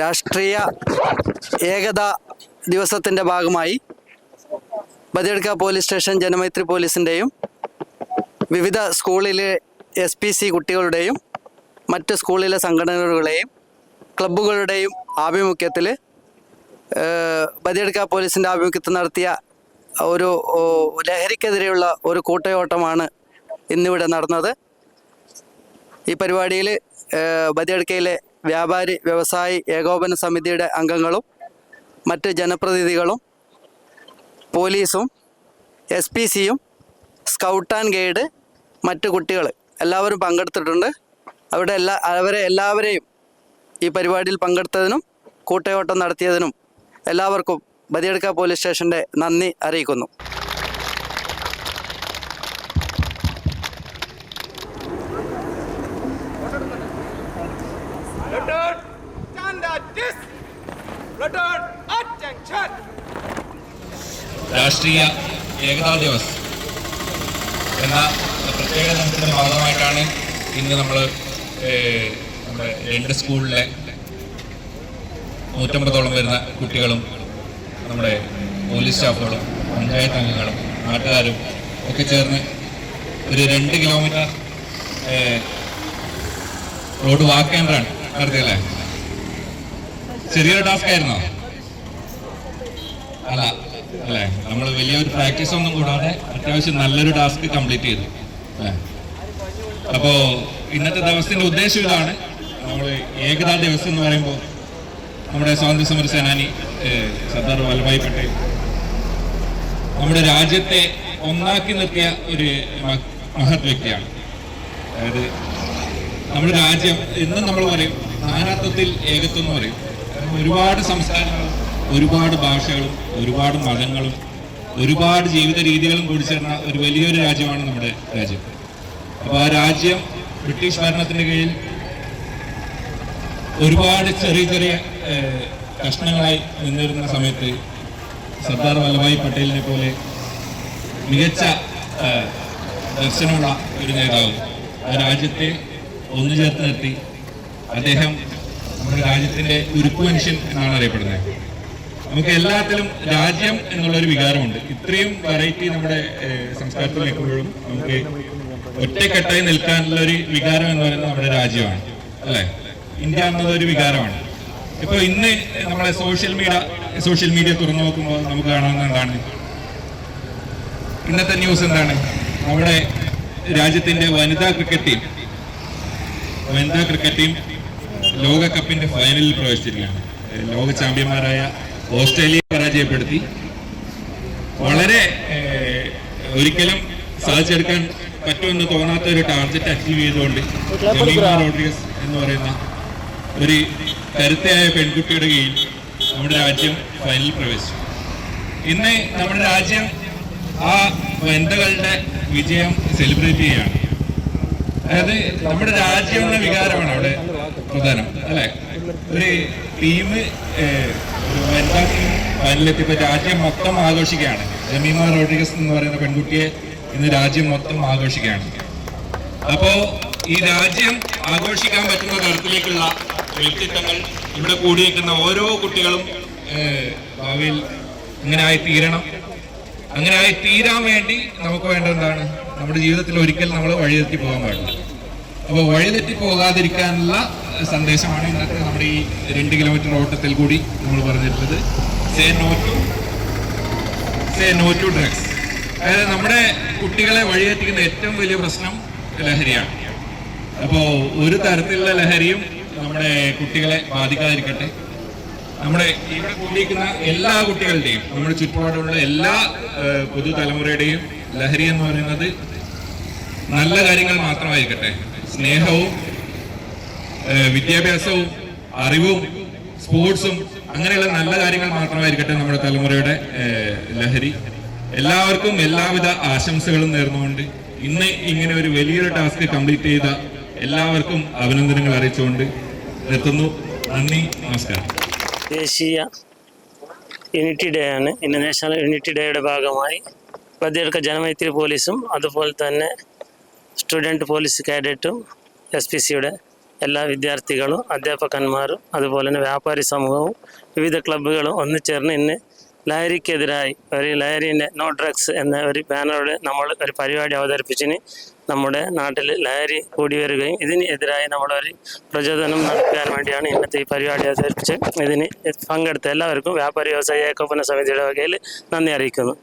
രാഷ്ട്രീയ ഏകതാ ദിവസത്തിന്റെ ഭാഗമായി ബദേഡ്ക പോലീസ് സ്റ്റേഷൻ ജനമൈത്രി പോലീസിന്റെയും വിവിധ സ്കൂളിലെ എസ് പി സി കുട്ടികളുടെയും മറ്റ് സ്കൂളിലെ സംഘടനകളുടെയും ക്ലബ്ബുകളുടെയും ആഭിമുഖ്യത്തിൽ ബദേഡ്ക പോലീസിന്റെ ആഭിമുഖ്യത്തിൽ നടത്തിയ ഒരു ലഹരിക്കെതിരെയുള്ള ഒരു കൂട്ടയോട്ടമാണ് ഇന്നിവിടെ നടന്നത്. ഈ പരിപാടിയിൽ ബദിയടുക്കയിലെ വ്യാപാരി വ്യവസായി ഏകോപന സമിതിയുടെ അംഗങ്ങളും മറ്റ് ജനപ്രതിനിധികളും പോലീസും എസ് പി സിയും സ്കൗട്ട് ആൻഡ് ഗൈഡ് മറ്റ് കുട്ടികൾ എല്ലാവരും പങ്കെടുത്തിട്ടുണ്ട്. അവിടെ എല്ലാ അവരെ എല്ലാവരെയും ഈ പരിപാടിയിൽ പങ്കെടുത്തതിനും കൂട്ടയോട്ടം നടത്തിയതിനും എല്ലാവർക്കും ബദിയടുക്ക പോലീസ് സ്റ്റേഷന്റെ നന്ദി അറിയിക്കുന്നു. രാഷ്ട്രീയ ഏകതാ ദിവസ്. എന്ന പ്രത്യേക ദിനത്തിന്റെ ഭാഗമായിട്ടാണ് ഇന്ന് നമ്മൾ നമ്മുടെ രണ്ട് സ്കൂളിലെ നൂറ്റമ്പതോളം വരുന്ന കുട്ടികളും നമ്മുടെ പോലീസ് സ്റ്റാഫുകളും പഞ്ചായത്ത് അംഗങ്ങളും നാട്ടുകാരും ഒക്കെ ചേർന്ന് ഒരു രണ്ട് കിലോമീറ്റർ റോഡ് വാക്ക് റൺ നടത്തിയല്ലേ ചെറിയൊരു ടാസ്ക് ആയിരുന്നോ? അല്ല അല്ലേ? നമ്മൾ വലിയൊരു പ്രാക്ടീസ് ഒന്നും കൂടാതെ അത്യാവശ്യം നല്ലൊരു ടാസ്ക് കംപ്ലീറ്റ് ചെയ്തു. അപ്പോ ഇന്നത്തെ ദിവസത്തിന്റെ ഉദ്ദേശം ഇതാണ് നമ്മൾ ഏകതാ ദിവസം എന്ന് പറയുമ്പോൾ നമ്മുടെ സ്വാതന്ത്ര്യ സമര സേനാനി സർദാർ വല്ലഭായ് പട്ടേൽ നമ്മുടെ രാജ്യത്തെ ഒന്നാക്കി നിർത്തിയ ഒരു മഹത് വ്യക്തിയാണ്. അതായത് നമ്മുടെ രാജ്യം എന്നും നമ്മൾ പറയും നാനാത്വത്തിൽ ഏകത്വം എന്ന് പറയും. ഒരുപാട് സംസ്ഥാനങ്ങളും ഒരുപാട് ഭാഷകളും ഒരുപാട് മതങ്ങളും ഒരുപാട് ജീവിത രീതികളും കൂടി ചേർന്ന ഒരു വലിയൊരു രാജ്യമാണ് നമ്മുടെ രാജ്യം. അപ്പോൾ ആ രാജ്യം ബ്രിട്ടീഷ് ഭരണത്തിന്റെ കീഴിൽ ഒരുപാട് ചെറിയ ചെറിയ കഷ്ണങ്ങളായി നിന്നിരുന്ന സമയത്ത് സർദാർ വല്ലഭായ് പട്ടേലിനെ പോലെ മികച്ച ദർശനമുള്ള ഒരു നേതാവ് ആ രാജ്യത്തെ ഒന്നു ചേർത്ത് നിർത്തി അദ്ദേഹം നമ്മുടെ രാജ്യത്തിന്റെ ഉരുക്കു മനുഷ്യൻ എന്നാണ് അറിയപ്പെടുന്നത്. നമുക്ക് എല്ലാത്തിലും രാജ്യം എന്നുള്ളൊരു വികാരമുണ്ട്. ഇത്രയും വെറൈറ്റി നമ്മുടെ സംസ്കാരത്തിൽ നിൽക്കുമ്പോഴും നമുക്ക് ഒറ്റക്കെട്ടായി നിൽക്കാനുള്ള ഒരു വികാരം എന്ന് പറയുന്നത് നമ്മുടെ രാജ്യമാണ്. അല്ലെ? ഇന്ത്യ എന്നത് ഒരു വികാരമാണ്. ഇപ്പൊ ഇന്ന് നമ്മളെ സോഷ്യൽ മീഡിയ സോഷ്യൽ മീഡിയ തുറന്നു നോക്കുമ്പോൾ നമുക്ക് കാണാവുന്ന എന്താണ്? ഇന്നത്തെ ന്യൂസ് എന്താണ്? നമ്മുടെ രാജ്യത്തിന്റെ വനിതാ ക്രിക്കറ്റ് ടീം വനിതാ ക്രിക്കറ്റ് ടീം ലോകകപ്പിന്റെ ഫൈനലിൽ പ്രവേശിച്ചിരിക്കുകയാണ്. ലോക ചാമ്പ്യന്മാരായ ഓസ്ട്രേലിയയെ പരാജയപ്പെടുത്തി. വളരെ ഒരിക്കലും സാധിച്ചെടുക്കാൻ പറ്റുമെന്ന് തോന്നാത്ത ഒരു ടാർഗറ്റ് അച്ചീവ് ചെയ്തുകൊണ്ട് റോഡ്രിഗസ് എന്ന് പറയുന്ന ഒരു കരുത്തയായ പെൺകുട്ടിയുടെ കീഴിൽ നമ്മുടെ രാജ്യം ഫൈനലിൽ പ്രവേശിച്ചു. ഇന്ന് നമ്മുടെ രാജ്യം ആ വനിതകളുടെ വിജയം സെലിബ്രേറ്റ് ചെയ്യുകയാണ്. അതായത് നമ്മുടെ രാജ്യം എന്ന വികാരമാണ് അവിടെ പ്രധാനം അല്ലെ? ഒരു ടീം വനിതാ ടീം ഫൈനലിലെത്തിയപ്പോൾ രാജ്യം മൊത്തം ആഘോഷിക്കുകയാണ്. ജമീമ റോഡ്രിഗസ് എന്ന് പറയുന്ന പെൺകുട്ടിയെ ഇന്ന് രാജ്യം മൊത്തം ആഘോഷിക്കുകയാണ്. അപ്പോ ഈ രാജ്യം ആഘോഷിക്കാൻ പറ്റുന്ന തരത്തിലേക്കുള്ള വ്യക്തിത്വങ്ങൾ ഇവിടെ കൂടിയിരിക്കുന്ന ഓരോ കുട്ടികളും ഭാവിയിൽ ഇങ്ങനെ ആയി തീരണം. അങ്ങനെ ആയി തീരാൻ വേണ്ടി നമുക്ക് വേണ്ടത് എന്താണ് നമ്മുടെ ജീവിതത്തിൽ ഒരിക്കൽ നമ്മൾ വഴിതെറ്റി പോകാൻ പാടില്ല. അപ്പോൾ വഴിതെറ്റി പോകാതിരിക്കാനുള്ള സന്ദേശമാണ് ഇന്നത്തെ നമ്മുടെ ഈ രണ്ട് കിലോമീറ്റർ ഓട്ടത്തിൽ കൂടി നമ്മൾ പറഞ്ഞിരുന്നത് say no to. Say no to drugs. അതായത് നമ്മുടെ കുട്ടികളെ വഴിതെറ്റിക്കുന്ന ഏറ്റവും വലിയ പ്രശ്നം ലഹരിയാണ്. അപ്പോൾ ഒരു തരത്തിലുള്ള ലഹരിയും നമ്മുടെ കുട്ടികളെ ബാധിക്കാതിരിക്കട്ടെ. നമ്മുടെ ഇവിടെ കൂടിയിരിക്കുന്ന എല്ലാ കുട്ടികളുടെയും നമ്മുടെ ചുറ്റുപാടുള്ള എല്ലാ പുതുതലമുറയുടെയും ലഹരി എന്ന് പറയുന്നത് നല്ല കാര്യങ്ങൾ മാത്രമായിരിക്കട്ടെ. സ്നേഹവും വിദ്യാഭ്യാസവും അറിവും സ്പോർട്സും അങ്ങനെയുള്ള നല്ല കാര്യങ്ങൾ മാത്രമായിരിക്കട്ടെ നമ്മുടെ തലമുറയുടെ ലഹരി. എല്ലാവർക്കും എല്ലാവിധ ആശംസകളും നേർന്നുകൊണ്ട് ഇന്ന് ഇങ്ങനെ ഒരു വലിയൊരു ടാസ്ക് കംപ്ലീറ്റ് ചെയ്ത എല്ലാവർക്കും അഭിനന്ദനങ്ങൾ അറിയിച്ചുകൊണ്ട് നിർത്തുന്നു. നന്ദി നമസ്കാരം. ദേശീയ യൂണിറ്റി ഡേ ആണ്. ഇന്റർനാഷണൽ യൂണിറ്റി ഡേയുടെ ഭാഗമായി. ബദിയടുക്ക ജനമൈത്രി പോലീസും അതുപോലെ തന്നെ സ്റ്റുഡന്റ് പോലീസ് കാഡറ്റും എസ് പി സിയുടെ എല്ലാ വിദ്യാർത്ഥികളും അധ്യാപകന്മാരും അതുപോലെ തന്നെ വ്യാപാരി സമൂഹവും വിവിധ ക്ലബ്ബുകളും ഒന്നിച്ചേർന്ന് ഇന്ന് ലഹരിക്കെതിരായി ഒരു ലഹരിന്റെ നോ ഡ്രഗ്സ് എന്ന ഒരു ബാനറോടെ നമ്മൾ ഒരു പരിപാടി അവതരിപ്പിച്ചിന് നമ്മുടെ നാട്ടിൽ ലഹരി കൂടി വരികയും ഇതിനെതിരായി നമ്മളൊരു പ്രചോദനം നടത്താൻ വേണ്ടിയാണ് ഇന്നത്തെ ഈ പരിപാടി അവതരിപ്പിച്ച് ഇതിന് പങ്കെടുത്ത എല്ലാവർക്കും വ്യാപാരി വ്യവസായ ഏകോപന സമിതിയുടെ വകയിൽ നന്ദി അറിയിക്കുന്നു.